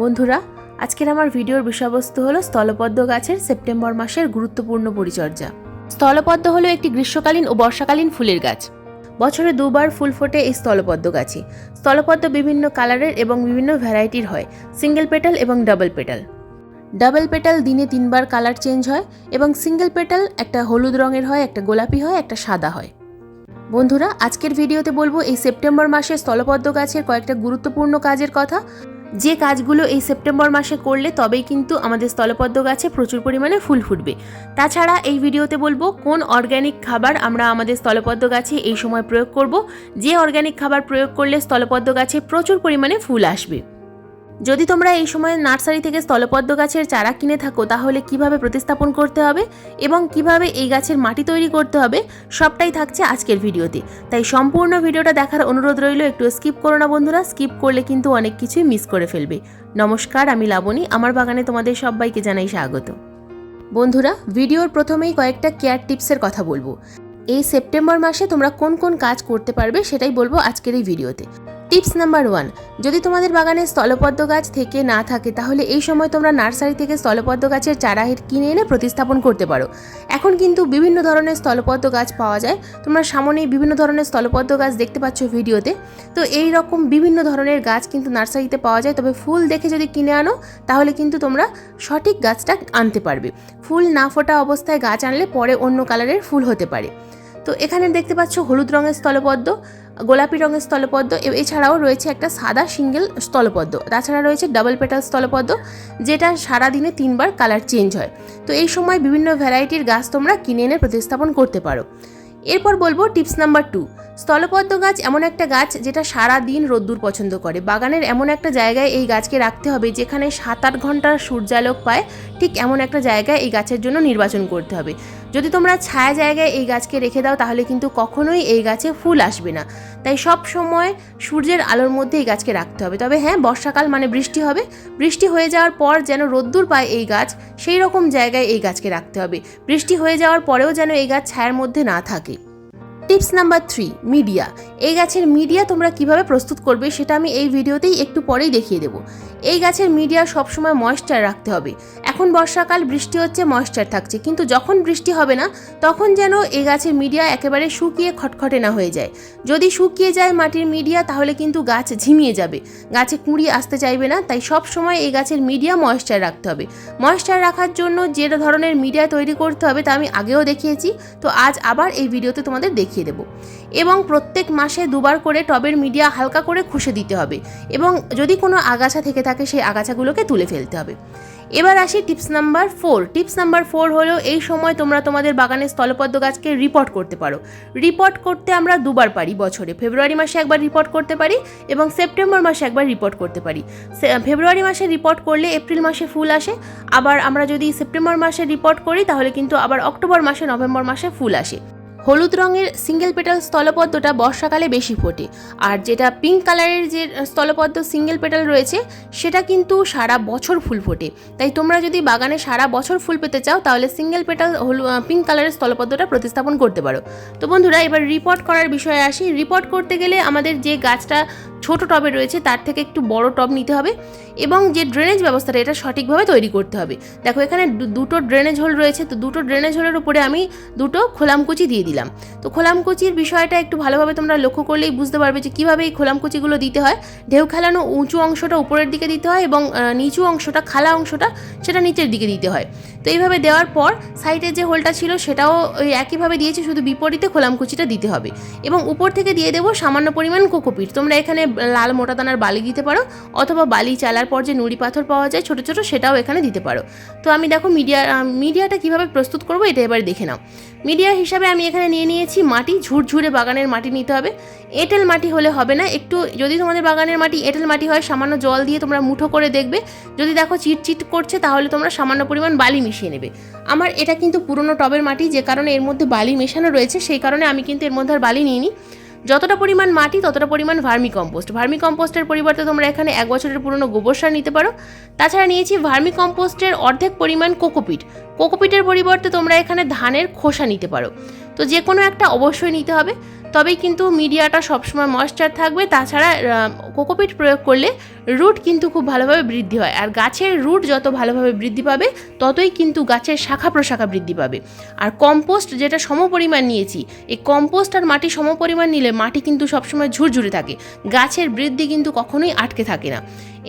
বন্ধুরা, আজকের আমার ভিডিওর বিষয়বস্তু হলো স্থলপদ্ম গাছের সেপ্টেম্বর মাসের গুরুত্বপূর্ণ পরিচর্যা। স্থলপদ্ম হলো একটি গ্রীষ্মকালীন ও বর্ষাকালীন ফুলের গাছ। বছরে দুবার ফুল ফোটে এই স্থলপদ্ম গাছে। স্থলপদ্ম বিভিন্ন কালারের এবং বিভিন্ন ভ্যারাইটির হয়, সিঙ্গেল পেটাল এবং ডাবল পেটাল। ডাবল পেটাল দিনে তিনবার কালার চেঞ্জ হয় এবং সিঙ্গেল পেটাল একটা হলুদ রঙের হয়, একটা গোলাপি হয়, একটা সাদা হয়। বন্ধুরা, আজকের ভিডিওতে বলব এই সেপ্টেম্বর মাসে স্থলপদ্ম গাছের কয়েকটা গুরুত্বপূর্ণ কাজের কথা। যে কাজগুলো এই সেপ্টেম্বর মাসে করলে তবেই কিন্তু আমাদের স্থলপদ্ম গাছে প্রচুর পরিমাণে ফুল ফুটবে। তাছাড়া এই ভিডিওতে বলব কোন অর্গ্যানিক খাবার আমরা আমাদের স্থলপদ্ম গাছে এই সময় প্রয়োগ করব। যে অর্গ্যানিক খাবার প্রয়োগ করলে স্থলপদ্ম গাছে প্রচুর পরিমাণে ফুল আসবে। যদি তোমরা এই সময় নার্সারি থেকে স্থলপদ্ম গাছের চারা কিনে থাকো, তাহলে কীভাবে প্রতিস্থাপন করতে হবে এবং কীভাবে এই গাছের মাটি তৈরি করতে হবে, সবটাই থাকছে আজকের ভিডিওতে। তাই সম্পূর্ণ ভিডিওটা দেখার অনুরোধ রইল, একটু স্কিপ করো না বন্ধুরা, স্কিপ করলে কিন্তু অনেক কিছুই মিস করে ফেলবে। নমস্কার, আমি লাবণী, আমার বাগানে তোমাদের সবাইকে জানাই স্বাগত। বন্ধুরা, ভিডিওর প্রথমেই কয়েকটা কেয়ার টিপসের কথা বলব। এই সেপ্টেম্বর মাসে তোমরা কোন কোন কাজ করতে পারবে সেটাই বলব আজকের এই ভিডিওতে। টিপস নাম্বার ওয়ান, যদি তোমাদের বাগানে স্থলপদ্ম গাছ থেকে না থাকে, তাহলে এই সময় তোমরা নার্সারি থেকে স্থলপদ্ম গাছের চারা কিনে এনে প্রতিস্থাপন করতে পারো। এখন কিন্তু বিভিন্ন ধরনের স্থলপদ্ম গাছ পাওয়া যায়। তোমরা সামনেই বিভিন্ন ধরনের স্থলপদ্ম গাছ দেখতে পাচ্ছ ভিডিওতে। তো এই রকম বিভিন্ন ধরনের গাছ কিন্তু নার্সারিতে পাওয়া যায়। তবে ফুল দেখে যদি কিনে আনো, তাহলে কিন্তু তোমরা সঠিক গাছটা আনতে পারবে। ফুল না ফোটা অবস্থায় গাছ আনলে পরে অন্য কালারের ফুল হতে পারে। তো এখানে দেখতে পাচ্ছ হলুদ রঙের স্থলপদ্ম, গোলাপি রঙের স্থলপদ্ম এছাড়াও রয়েছে একটা সাদা সিঙ্গেল স্থলপদ্ম। তাছাড়া রয়েছে ডাবল পেটাল স্থলপদ্ম, যেটা সারাদিনে তিনবার কালার চেঞ্জ হয়। তো এই সময় বিভিন্ন ভ্যারাইটির গাছ তোমরা কিনে এনে প্রতিস্থাপন করতে পারো। এরপর বলব টিপস নাম্বার টু স্থলপদ্ম গাছ এমন একটা গাছ যেটা সারা দিন রোদ্দুর পছন্দ করে। বাগানের এমন একটা জায়গায় এই গাছকে রাখতে হবে যেখানে সাত আট ঘণ্টার সূর্যালোক পায়, ঠিক এমন একটা জায়গায় এই গাছের জন্য নির্বাচন করতে হবে। যদি তোমরা ছায়া জায়গায় এই গাছকে রেখে দাও, তাহলে কিন্তু কখনোই এই গাছে ফুল আসবে না। তাই সব সময় সূর্যের আলোর মধ্যে এই গাছকে রাখতে হবে। তবে হ্যাঁ বর্ষাকাল মানে বৃষ্টি হবে। বৃষ্টি হয়ে যাওয়ার পর যেন রোদ্দুর পায় এই গাছ, সেই রকম জায়গায় এই গাছকে রাখতে হবে। বৃষ্টি হয়ে যাওয়ার পরেও যেন এই গাছ ছায়ার মধ্যে না থাকে। Tips number three, media. এই গাছের মিডিয়া তোমরা কীভাবে প্রস্তুত করবে সেটা আমি এই ভিডিওতেই একটু পরেই দেখিয়ে দেবো। এই গাছের মিডিয়া সবসময় ময়েশ্চার রাখতে হবে। এখন বর্ষাকাল, বৃষ্টি হচ্ছে ময়েশ্চার থাকছে। কিন্তু যখন বৃষ্টি হবে না, তখন যেন এই গাছের মিডিয়া একেবারে শুকিয়ে খটখটে না হয়ে যায়। যদি শুকিয়ে যায় মাটির মিডিয়া, তাহলে কিন্তু গাছ ঝিমিয়ে যাবে। গাছে কুঁড়ি আসতে চাইবে না, তাই সব সময় এই গাছের মিডিয়া ময়েশ্চার রাখতে হবে। ময়েশ্চার রাখার জন্য যে ধরনের মিডিয়া তৈরি করতে হবে, তা আমি আগেও দেখিয়েছি। তো আজ আবার এই ভিডিওতে তোমাদের দেখিয়ে দেবো। এবং প্রত্যেক মাসে দুবার করে টবের মিডিয়া হালকা করে খুশে দিতে হবে। এবং যদি কোনো আগাছা থেকে থাকে, সেই আগাছাগুলোকে তুলে ফেলতে হবে। এবার আসি tips number four. Tips number four হলো, এই সময় তোমরা তোমাদের বাগানের স্থলপদ্ম গাছকে রিপোর্ট করতে পারো। রিপোর্ট করতে আমরা দুবার পারি বছরে। ফেব্রুয়ারি মাসে একবার রিপোর্ট করতে পারি এবং সেপ্টেম্বর মাসে একবার রিপোর্ট করতে পারি। ফেব্রুয়ারি মাসে রিপোর্ট করলে এপ্রিল মাসে ফুল আসে। আবার আমরা যদি সেপ্টেম্বর মাসে রিপোর্ট করি, তাহলে কিন্তু আবার অক্টোবর মাসে, নভেম্বর মাসে ফুল আসে। হলুদ রঙের সিঙ্গেল পেটাল স্থলপদ্মটা বর্ষাকালে বেশি ফোটে। আর যেটা পিঙ্ক কালারের যে স্থলপদ্ম সিঙ্গেল পেটাল রয়েছে, সেটা কিন্তু সারা বছর ফুল ফোটে। তাই তোমরা যদি বাগানে সারা বছর ফুল পেতে চাও, তাহলে সিঙ্গেল পেটাল হলু পিঙ্ক কালারের স্থলপদ্মটা প্রতিস্থাপন করতে পারো। তো বন্ধুরা, এবার রিপোর্ট করার বিষয়ে আসি। রিপোর্ট করতে গেলে আমাদের যে গাছটা ছোট টবে রয়েছে, তার থেকে একটু বড় টব নিতে হবে এবং যে ড্রেনেজ ব্যবস্থাটা, এটা সঠিকভাবে তৈরি করতে হবে। দেখো, এখানে দুটো ড্রেনেজ হোল রয়েছে। তো দুটো ড্রেনেজ হোলের উপরে আমি দুটো খোলামকুচি দিয়ে দিলাম। তো খোলামকুচির বিষয়টা একটু ভালোভাবে তোমরা লক্ষ্য করলেই বুঝতে পারবে যে কীভাবে এই খোলামকুচিগুলো দিতে হয়। ঢেউ খেলানো উঁচু অংশটা উপরের দিকে দিতে হয় এবং নিচু অংশটা, খালা অংশটা সেটা নিচের দিকে দিতে হয়। তো এইভাবে দেওয়ার পর সাইডের যে হোলটা ছিল সেটাও একইভাবে দিয়েছি, শুধু বিপরীতে খোলামকুচিটা দিতে হবে। এবং উপর থেকে দিয়ে দেবো সামান্য পরিমাণ কোকোপিট। তোমরা এখানে লাল মোটা দানার বালি দিতে পারো অথবা বালি চালার পর যে নুড়ি পাথর পাওয়া যায় ছোটো ছোটো সেটাও এখানে দিতে পারো। তো আমি দেখো মিডিয়া মিডিয়াটা কীভাবে প্রস্তুত করব এটা এবার দেখে নাও। মিডিয়া হিসাবে আমি এখানে নিয়ে নিয়েছি মাটি, ঝুরঝুরে বাগানের মাটি নিতে হবে। এঁটেল মাটি হলে হবে না, একটু যদি তোমাদের বাগানের মাটি এঁটেল মাটি হয়, সামান্য জল দিয়ে তোমরা মুঠো করে দেখবে। যদি দেখো চিটচিট করছে, তাহলে তোমরা সামান্য পরিমাণ বালি মিশিয়ে নেবে। আমার এটা কিন্তু পুরনো টবের মাটি, যে কারণে এর মধ্যে বালি মেশানো রয়েছে, সেই কারণে আমি কিন্তু এর মধ্যে আর বালি নিইনি। যতটা পরিমাণ মাটি, ততটা পরিমাণ ভার্মি কম্পোস্ট ভার্মি কম্পোস্টের পরিবর্তে তোমরা এখানে এক বছরের পুরনো গোবর সার নিতে পারো। তাছাড়া নিয়েছি ভার্মি কম্পোস্টের অর্ধেক পরিমাণ কোকোপিট। কোকোপিটের পরিবর্তে তোমরা এখানে ধানের খোসা নিতে পারো। তো যে কোনো একটা অবশ্যই নিতে হবে। তবেই কিন্তু মিডিয়াটা সবসময় ময়েশ্চার থাকবে। তাছাড়া কোকোপিট প্রয়োগ করলে রুট কিন্তু খুব ভালোভাবে বৃদ্ধি হয়। আর গাছের রুট যত ভালোভাবে বৃদ্ধি পাবে, ততই কিন্তু গাছের শাখা প্রশাখা বৃদ্ধি পাবে। আর কম্পোস্ট যেটা সমপরিমাণ নিয়েছি, এই কম্পোস্ট আর মাটি সমপরিমাণ নিলে মাটি কিন্তু সবসময় ঝুরঝুরে থাকে। গাছের বৃদ্ধি কিন্তু কখনোই আটকে থাকে না।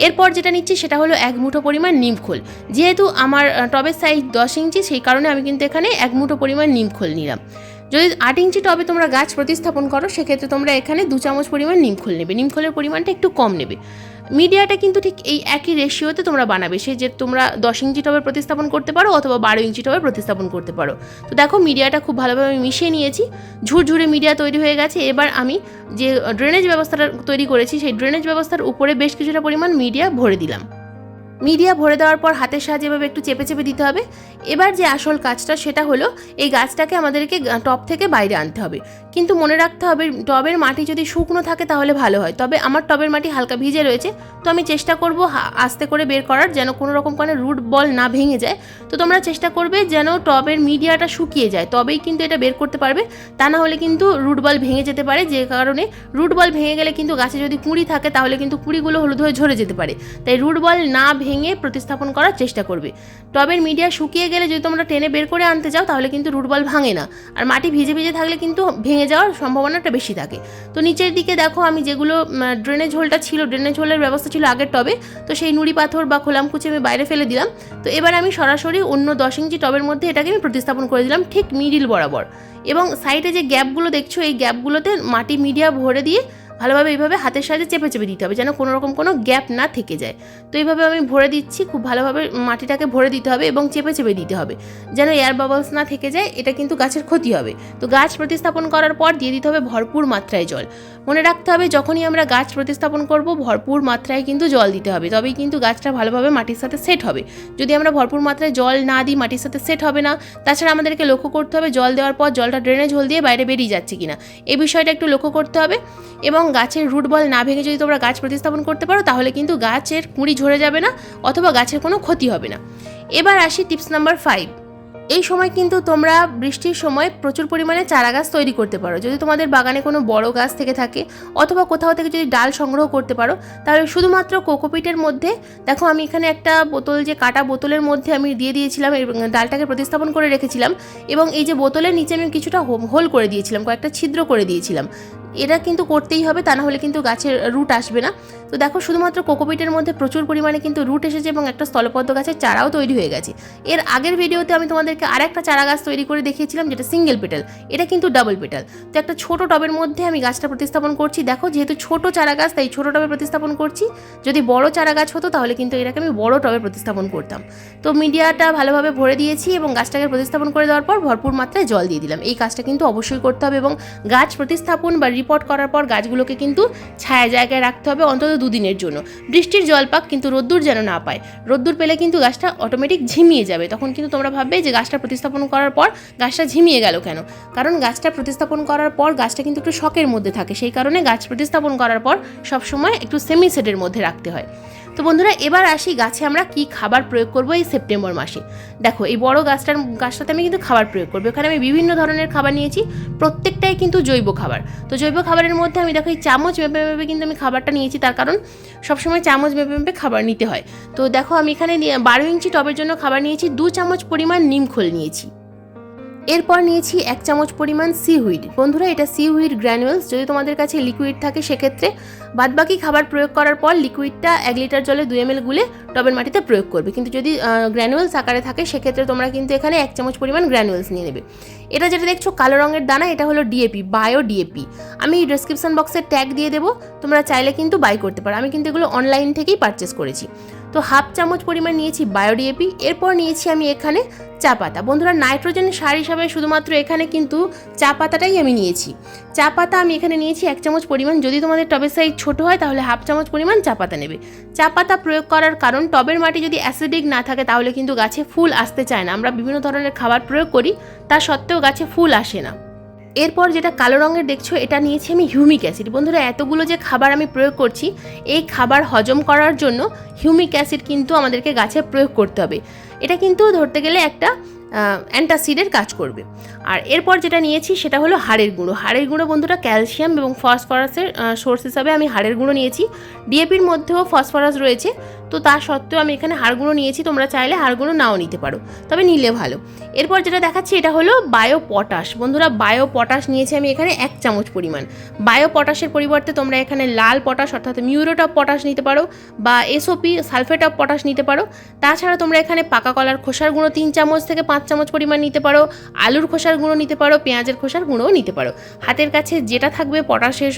এরপর যেটা নিচ্ছি সেটা হলো এক মুঠো পরিমাণ নিমখোল যেহেতু আমার টবের সাইজ দশ ইঞ্চি, সেই কারণে আমি কিন্তু এখানে এক মুঠো পরিমাণ নিমখোল নিলাম। যদি আট ইঞ্চি টবে তোমরা গাছ প্রতিস্থাপন করো, সেক্ষেত্রে তোমরা এখানে দু চামচ পরিমাণ নিমখোল নেবে। নিমখোলের পরিমাণটা একটু কম নেবে। মিডিয়াটা কিন্তু ঠিক এই একই রেশিওতে তোমরা বানাবে। সে যে তোমরা দশ ইঞ্চি টবে প্রতিস্থাপন করতে পারো অথবা বারো ইঞ্চি টবে প্রতিস্থাপন করতে পারো। তো দেখো, মিডিয়াটা খুব ভালোভাবে আমি মিশিয়ে নিয়েছি। ঝুরঝুরে মিডিয়া তৈরি হয়ে গেছে। এবার আমি যে ড্রেনেজ ব্যবস্থাটা তৈরি করেছি, সেই ড্রেনেজ ব্যবস্থার উপরে বেশ কিছুটা পরিমাণ মিডিয়া ভরে দিলাম। মিডিয়া ভরে দেওয়ার পর হাতের সাহায্যে এভাবে একটু চেপে চেপে দিতে হবে। এবার যে আসল কাজটা সেটা হলো, এই গাছটাকে আমাদেরকে টপ থেকে বাইরে আনতে হবে। কিন্তু মনে রাখতে হবে, টবের মাটি যদি শুকনো থাকে তাহলে ভালো হয়। তবে আমার টবের মাটি হালকা ভিজে রয়েছে, তো আমি চেষ্টা করব আস্তে করে বের করার যেন কোনো রকম কোনো রুট বল না ভেঙে যায়। তো তোমরা চেষ্টা করবে যেন টবের মিডিয়াটা শুকিয়ে যায়। তবেই কিন্তু এটা বের করতে পারবে। তা না হলে কিন্তু রুট বল ভেঙে যেতে পারে। যে কারণে রুট বল ভেঙে গেলে কিন্তু গাছে যদি কুঁড়ি থাকে তাহলে কিন্তু কুঁড়িগুলো হলুদ হয়ে ঝরে যেতে পারে। তাই রুট বল না ভেঙে প্রতিস্থাপন করার চেষ্টা করবে। টবের মিডিয়া শুকিয়ে গেলে যদি তোমরা টেনে বের করে আনতে চাও তাহলে কিন্তু রুট বল ভাঙে না। আর মাটি ভিজে ভিজে থাকলে কিন্তু ভেঙে যাওয়ার সম্ভাবনাটা বেশি থাকে। তো নিচের দিকে দেখো, আমি যেগুলো ড্রেনেজ হোলটা ছিল, ড্রেনেজ হোলের ব্যবস্থা ছিল আগের টবে, তো সেই নুড়ি পাথর বা খোলামকুচি আমি বাইরে ফেলে দিলাম। তো এবার আমি সরাসরি অন্য দশ ইঞ্চি টবের মধ্যে এটাকে আমি প্রতিস্থাপন করে দিলাম ঠিক মিডিল বরাবর। এবং সাইডে যে গ্যাপগুলো দেখছ, এই গ্যাপগুলোতে মাটি মিডিয়া ভরে দিয়ে ভালোভাবে এইভাবে হাতের সাহায্যে চেপে চেপে দিতে হবে, যেন কোনো রকম কোনো গ্যাপ না থেকে যায়। তো এইভাবে আমি ভরে দিচ্ছি, খুব ভালোভাবে মাটিটাকে ভরে দিতে হবে এবং চেপে চেপে দিতে হবে। যেন এয়ার বাবলস না থেকে যায়, এটা কিন্তু গাছের ক্ষতি হবে। তো গাছ প্রতিস্থাপন করার পর দিয়ে দিতে হবে ভরপুর মাত্রায় জল। মনে রাখতে হবে যখনই আমরা গাছ প্রতিস্থাপন করব, ভরপুর মাত্রায় কিন্তু জল দিতে হবে, তবেই কিন্তু গাছটা ভালোভাবে মাটির সাথে সেট হবে। যদি আমরা ভরপুর মাত্রায় জল না দিই, মাটির সাথে সেট হবে না, তাছাড়া আমাদেরকে লক্ষ্য করতে হবে জল দেওয়ার পর জলটা ড্রেনেজ হোল দিয়ে বাইরে বেরিয়ে যাচ্ছে কিনা। এই বিষয়টা একটু লক্ষ্য করতে হবে এবং গাছের রুট বল না ভেঙে যদি তোমরা গাছ প্রতিস্থাপন করতে পারো, তাহলে কিন্তু গাছের কুঁড়ি ঝরে যাবে না অথবা গাছের কোনো ক্ষতি হবে না। এবার আসি টিপস নাম্বার ফাইভ এই সময় কিন্তু তোমরা বৃষ্টির সময় প্রচুর পরিমাণে চারা গাছ তৈরি করতে পারো। যদি তোমাদের বাগানে কোনো বড় গাছ থেকে থাকে অথবা কোথাও থেকে যদি ডাল সংগ্রহ করতে পারো, তাহলে শুধুমাত্র কোকোপিটের মধ্যে, দেখো আমি এখানে একটা বোতল, যে কাটা বোতলের মধ্যে আমি দিয়ে দিয়েছিলাম ডালটাকে প্রতিস্থাপন করে রেখেছিলাম এবং এই যে বোতলের নিচে আমি কিছুটা হোল করে দিয়েছিলাম, কয়েকটা ছিদ্র করে দিয়েছিলাম। এটা কিন্তু করতেই হবে, তা না হলে কিন্তু গাছের রুট আসবে না। তো দেখো, শুধুমাত্র কোকোপিটের মধ্যে প্রচুর পরিমাণে কিন্তু রুট এসেছে এবং একটা স্থলপদ্ম গাছের চারাও তৈরি হয়ে গেছে। এর আগের ভিডিওতে আমি তোমাদেরকে আরেকটা চারা গাছ তৈরি করে দেখিয়েছিলাম, যেটা সিঙ্গেল পেটাল। এটা কিন্তু ডাবল পেটাল। তো একটা ছোট টবের মধ্যে আমি গাছটা প্রতিস্থাপন করছি। দেখো, যেহেতু ছোট চারা গাছ, তাই ছোট টবে প্রতিস্থাপন করছি। যদি বড় চারা গাছ হতো, তাহলে কিন্তু এটাকে আমি বড় টবে প্রতিস্থাপন করতাম। তো মিডিয়াটা ভালোভাবে ভরে দিয়েছি এবং গাছটাকে প্রতিস্থাপন করে দেওয়ার পর ভরপুর মাত্রায় জল দিয়ে দিলাম। এই কাজটা কিন্তু অবশ্যই করতে হবে এবং গাছ প্রতিস্থাপন বা রিপোর্ট করার পর গাছগুলোকে কিন্তু ছায়া জায়গায় রাখতে হবে অন্তত দুদিনের জন্য। বৃষ্টির জল পাক কিন্তু রোদ্দুর যেন না পায়। রোদ্দুর পেলে কিন্তু গাছটা অটোমেটিক ঝিমিয়ে যাবে। তখন কিন্তু তোমরা ভাববে যে গাছটা প্রতিস্থাপন করার পর গাছটা ঝিমিয়ে গেল কেন? কারণ গাছটা প্রতিস্থাপন করার পর গাছটা কিন্তু একটু শখের মধ্যে থাকে। সেই কারণে গাছ প্রতিস্থাপন করার পর সবসময় একটু সেমি সেটের মধ্যে রাখতে হয়। তো বন্ধুরা, এবার আসি গাছে আমরা কি খাবার প্রয়োগ করব এই সেপ্টেম্বর মাসে। দেখো, এই বড় গাছটার গাছটাতে আমি কিন্তু খাবার প্রয়োগ করব। এখানে আমি বিভিন্ন ধরনের খাবার নিয়েছি, প্রত্যেকটাই কিন্তু জৈব খাবার। তো জৈব খাবারের মধ্যে আমি দেখো, এই চামচ মেপে মেপে কিন্তু আমি খাবারটা নিয়েছি, তার কারণ সবসময় চামচ মেপে মেপে খাবার নিতে হয়। তো দেখো, আমি এখানে বারো ইঞ্চি টবের জন্য খাবার নিয়েছি, দু চামচ পরিমাণ নিমখোল নিয়েছি। এরপর নিয়েছি এক চামচ পরিমাণ সি হুইড বন্ধুরা, এটা সি হুইড গ্র্যানুয়েলস যদি তোমাদের কাছে লিকুইড থাকে, সেক্ষেত্রে বাদবাকি খাবার প্রয়োগ করার পর লিকুইডটা এক লিটার জলে দুই এম এল গুলে টবের মাটিতে প্রয়োগ করবে। কিন্তু যদি গ্র্যানুয়েলস আকারে থাকে, সেক্ষেত্রে তোমরা কিন্তু এখানে এক চামচ পরিমাণ গ্র্যানুয়েলস নিয়ে নেবে। এটা যেটা দেখছ, কালো রঙের দানা, এটা হলো ডিএপি বায়ো ডিএপি আমি ডিসক্রিপশন বক্সে ট্যাগ দিয়ে দেবো, তোমরা চাইলে কিন্তু বাই করতে পারো। আমি কিন্তু এগুলো অনলাইন থেকেই পারচেস করেছি। তো হাফ চামচ পরিমাণ নিয়েছি বায়ো ডিএপি এরপর নিয়েছি আমি এখানে চা পাতা। বন্ধুরা, নাইট্রোজেন সার হিসাবে শুধুমাত্র এখানে কিন্তু চা পাতাটাই আমি নিয়েছি। চা পাতা আমি এখানে নিয়েছি এক চামচ পরিমাণ। যদি তোমাদের টবের সাইজ ছোট হয়, তাহলে হাফ চামচ পরিমাণ চা পাতা নেবে। চা পাতা প্রয়োগ করার কারণ, টবের মাটি যদি অ্যাসিডিক না থাকে, তাহলে কিন্তু গাছে ফুল আসতে চায় না। আমরা বিভিন্ন ধরনের খাবার প্রয়োগ করি, তা সত্ত্বেও গাছে ফুল আসে না। এরপর যেটা কালো রঙের দেখছ, এটা নিয়েছি আমি হিউমিক অ্যাসিড বন্ধুরা, এতগুলো যে খাবার আমি প্রয়োগ করছি, এই খাবার হজম করার জন্য হিউমিক অ্যাসিড কিন্তু আমাদেরকে গাছে প্রয়োগ করতে হবে। এটা কিন্তু ধরতে গেলে একটা অ্যান্টাসিডের কাজ করবে। আর এরপর যেটা নিয়েছি, সেটা হলো হাড়ের গুঁড়ো। হাড়ের গুঁড়ো বন্ধুরা, ক্যালসিয়াম এবং ফসফরাসের সোর্স হিসাবে আমি হাড়ের গুঁড়ো নিয়েছি। ডিএপির মধ্যেও ফসফরাস রয়েছে। তো তা সত্ত্বেও আমি এখানে হাড় গুঁড়ো নিয়েছি, তোমরা চাইলে হাড় গুঁড়ো নাও নিতে পারো। তবে নিলে ভালো। এরপর যেটা দেখাচ্ছি, এটা হলো বায়ো পটাশ। বন্ধুরা, বায়ো পটাশ নিয়েছি আমি এখানে এক চামচ পরিমাণ। বায়ো পটাশের পরিবর্তে তোমরা এখানে লাল পটাশ অর্থাৎ মিউরেট অফ পটাশ নিতে পারো বা এসওপি সালফেট অফ পটাশ নিতে পারো। তাছাড়া তোমরা এখানে পাকা কলার খোসার গুঁড়ো তিন চামচ থেকে পাঁচ চামচ পরিমাণ নিতে পারো, আলুর খোসার গুঁড়ো নিতে পারো, পেঁয়াজের খোসার গুঁড়োও নিতে পারো। হাতের কাছে যেটা থাকবে পটাশের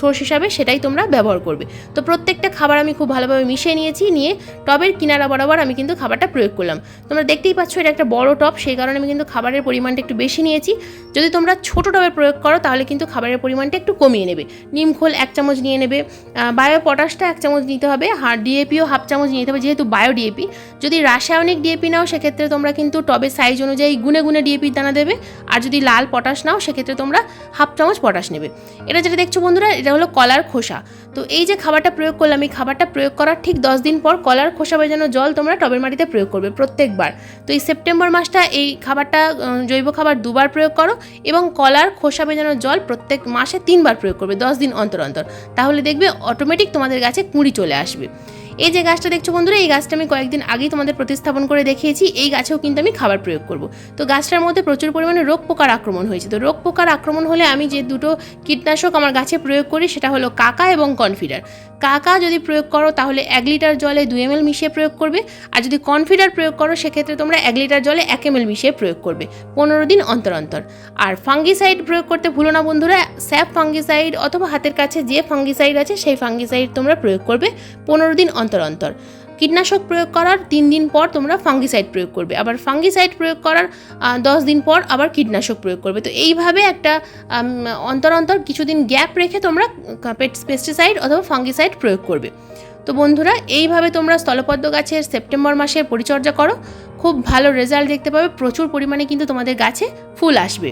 সোর্স হিসাবে সেটাই তোমরা ব্যবহার করবে। তো প্রত্যেকটা খাবার আমি খুব ভালোভাবে মিশিয়ে নিয়েছি। নিয়ে টবের কিনারা বরাবর আমি কিন্তু খাবারটা প্রয়োগ করলাম। তোমরা দেখতেই পাচ্ছ এটা একটা বড় টব, সেই কারণে আমি কিন্তু খাবারের পরিমাণটা একটু বেশি নিয়েছি। যদি তোমরা ছোট টবে প্রয়োগ করো, তাহলে কিন্তু খাবারের পরিমাণটা একটু কমিয়ে নেবে। নিমখোল এক চামচ নিয়ে নেবে বায়ো পটাশটা এক চামচ নিতে হবে আর ডিএপিও হাফ চামচ নিতে হবে, যেহেতু বায়ো ডিএপি যদি রাসায়নিক ডিএপি নাও, সেক্ষেত্রে তোমরা কিন্তু টবের সাইজ অনুযায়ী গুনে গুনে ডিএপির দানা দেবে। আর যদি লাল পটাশ নাও, সেক্ষেত্রে তোমরা হাফ চামচ পটাশ নেবে। এটা যেটা দেখছ বন্ধুরা, এটা হলো কলার খোসা। তো এই যে খাবারটা প্রয়োগ করলাম, এই খাবারটা প্রয়োগ করার ঠিক দশ দিন পর কলার খোসা বেজানো জল তোমরা টবের মাটিতে প্রয়োগ করবে প্রত্যেকবার। তো এই সেপ্টেম্বর মাসটা এই খাবারটা জৈব খাবার দুবার প্রয়োগ করো এবং কলার খোসা বেজানো জল প্রত্যেক মাসে তিনবার প্রয়োগ করবে, দশ দিন অন্তর অন্তর। তাহলে দেখবে অটোমেটিক তোমাদের গাছে কুঁড়ি চলে আসবে। এই যে গাছটা দেখছ বন্ধুরা, এই গাছটা আমি কয়েকদিন আগেই তোমাদের প্রতিস্থাপন করে দেখিয়েছি। এই গাছেও কিন্তু আমি খাবার প্রয়োগ করব। তো গাছটার মধ্যে প্রচুর পরিমাণে রোগ পোকার আক্রমণ হয়েছে। তো রোগ পোকার আক্রমণ হলে আমি যে দুটো কীটনাশক আমার গাছে প্রয়োগ করি, সেটা হলো কাকা এবং কনফিডার। কাকা যদি প্রয়োগ করো, তাহলে এক লিটার জলে দুই এম মিশিয়ে প্রয়োগ করবে। আর যদি কনফিডার প্রয়োগ করো, সেক্ষেত্রে তোমরা এক লিটার জলে এক এম মিশিয়ে প্রয়োগ করবে, পনেরো দিন অন্তর অন্তর। আর ফাঙ্গিসাইড প্রয়োগ করতে ভুলো না বন্ধুরা, স্যাপ ফাঙ্গিসাইড অথবা হাতের কাছে যে ফাঙ্গিসাইড আছে, সেই ফাঙ্গিসাইড তোমরা প্রয়োগ করবে, পনেরো দিন অন্তর অন্তর। কীটনাশক প্রয়োগ করার তিন দিন পর তোমরা ফাঙ্গিসাইড প্রয়োগ করবে। আবার ফাঙ্গিসাইড প্রয়োগ করার দশ দিন পর আবার কীটনাশক প্রয়োগ করবে। তো এইভাবে একটা অন্তর অন্তর কিছুদিন গ্যাপ রেখে তোমরা পেস্টিসাইড অথবা ফাঙ্গিসাইড প্রয়োগ করবে। তো বন্ধুরা, এইভাবে তোমরা স্থলপদ্ম গাছের সেপ্টেম্বর মাসে পরিচর্যা করো। খুব ভালো রেজাল্ট দেখতে পাবে। প্রচুর পরিমাণে কিন্তু তোমাদের গাছে ফুল আসবে।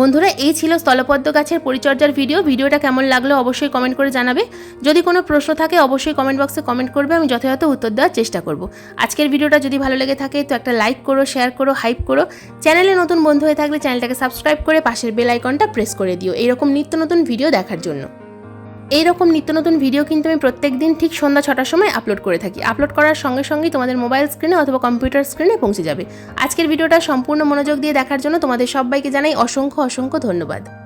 বন্ধুরা, এই ছিল স্থলপদ্ম গাছের পরিচর্যার ভিডিও ভিডিওটা কেমন লাগল অবশ্যই কমেন্ট করে জানাবে। যদি কোনো প্রশ্ন থাকে, অবশ্যই কমেন্ট বক্সে কমেন্ট করবে, আমি যথাযথ উত্তর দেওয়ার চেষ্টা করব। আজকের ভিডিওটা যদি ভালো লেগে থাকে, তো একটা লাইক করো শেয়ার করো হাইপ করো। চ্যানেলে নতুন বন্ধু হয়ে থাকলে চ্যানেলটাকে সাবস্ক্রাইব করে পাশের বেল আইকনটা প্রেস করে দিও। এরকম নিত্য নতুন ভিডিও দেখার জন্য। এইরকম নিত্য নতুন ভিডিও কিন্তু আমি প্রত্যেক দিন ঠিক সন্ধ্যা ছটার সময় আপলোড করে থাকি। আপলোড করার সঙ্গে সঙ্গেই তোমাদের মোবাইল স্ক্রিনে অথবা কম্পিউটার স্ক্রিনে পৌঁছে যাবে। আজকের ভিডিওটা সম্পূর্ণ মনোযোগ দিয়ে দেখার জন্য তোমাদের সবাইকে জানাই অসংখ্য অসংখ্য ধন্যবাদ।